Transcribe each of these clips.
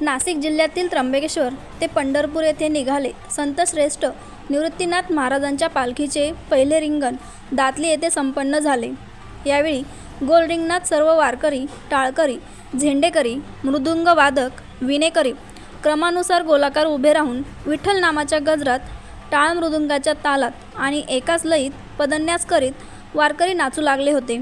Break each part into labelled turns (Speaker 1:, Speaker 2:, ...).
Speaker 1: नाशिक जिल्ह्यातील त्र्यंबकेश्वर ते पंढरपूर येथे निघाले. संत श्रेष्ठ निवृत्तीनाथ महाराजांच्या पालखीचे पहिले रिंगण दातली येथे संपन्न झाले. यावेळी गोल रिंगणात सर्व वारकरी टाळकरी झेंडेकरी मृदुंग वादक विनेकरी क्रमानुसार गोलाकार उभे राहून विठ्ठल नामाच्या गजरात टाळ मृदुंगाच्या तालात आणि एकाच लयीत पदन्यास करीत वारकरी नाचू लागले होते.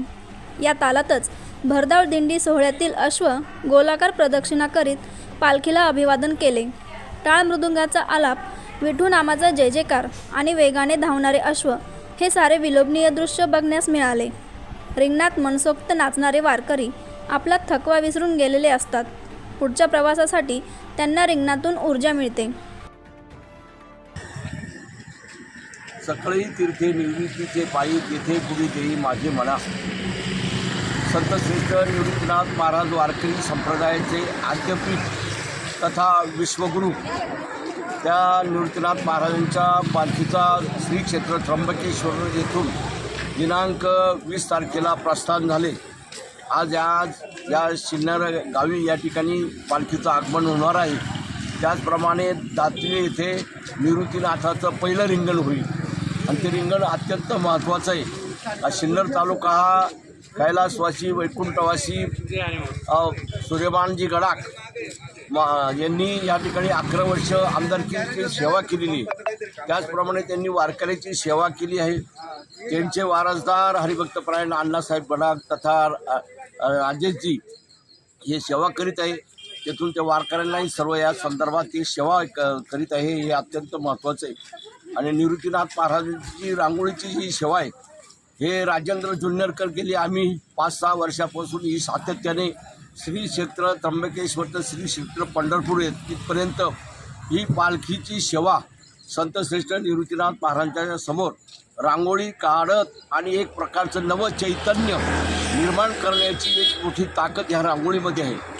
Speaker 1: या तालातच भरधाव दिंडी सोहळ्यातील अश्व गोलाकार प्रदक्षिणा करीत पालखीला अभिवादन केले. टाळ मृदुंगाचा आलाप विठू नामाचा जय जयकार आणि वेगाने धावणारे अश्व हे सारे विलोभनीय दृश्य बघण्यास मिळाले. रिंगणात मनसोक्त नाचणारे वारकरी आपला थकवा विसरून गेलेले असतात. पुढच्या प्रवासासाठी त्यांना रिंगणातून ऊर्जा मिळते.
Speaker 2: सकळी तीर्थे निवृत्तीचे पायी तेथे पुढे देई माझे मना. संत श्रेष्ठ निवृत्तीनाथ महाराज वारकरी संप्रदायाचे आद्यपीठ तथा विश्वगुरू त्या निवृत्तीनाथ महाराजांच्या पालखीचा श्रीक्षेत्र त्र्यंबकेश्वर येथून दिनांक वीस तारखेला प्रस्थान झाले. आज आज या शिन्नर गावी या ठिकाणी पालखीचं आगमन होणार आहे. त्याचप्रमाणे दात्री येथे निवृत्तीनाथाचं पहिलं रिंगण होईल. आणि ते रिंगण अत्यंत महत्त्वाचं आहे. हा सिन्नर तालुका हा कैलासवासी वैकुंठवासी अ, गडाख यांनी या ठिकाणी अकरा वर्ष आमदारकीची सेवा केलेली आहे. त्याचप्रमाणे त्यांनी वारकऱ्याची सेवा केली आहे. त्यांचे वारसदार हरिभक्तपरायण अण्णासाहेब गडाख तथा राजेशजी हे सेवा करीत आहे. तेथून ते वारकऱ्यांनाही सर्व या संदर्भात ती सेवा क करीत आहे. हे अत्यंत महत्त्वाचं आहे. आणि निवृत्तीनाथ महाराजांची रांगोळीची जी सेवा आहे हे राजेंद्र जुन्नरकर गेली. आम्ही पाच सहा वर्षापासून ही सातत्याने श्री क्षेत्र त्र्यंबकेश्वर तर श्री क्षेत्र पंढरपूर येत तिथपर्यंत ही पालखीची सेवा संतश्रेष्ठ निवृत्तीनाथ महाराजांच्या समोर रांगोळी काढत आणि एक प्रकारचं नवं चैतन्य निर्माण करण्याची एक मोठी ताकद ह्या रांगोळीमध्ये आहे.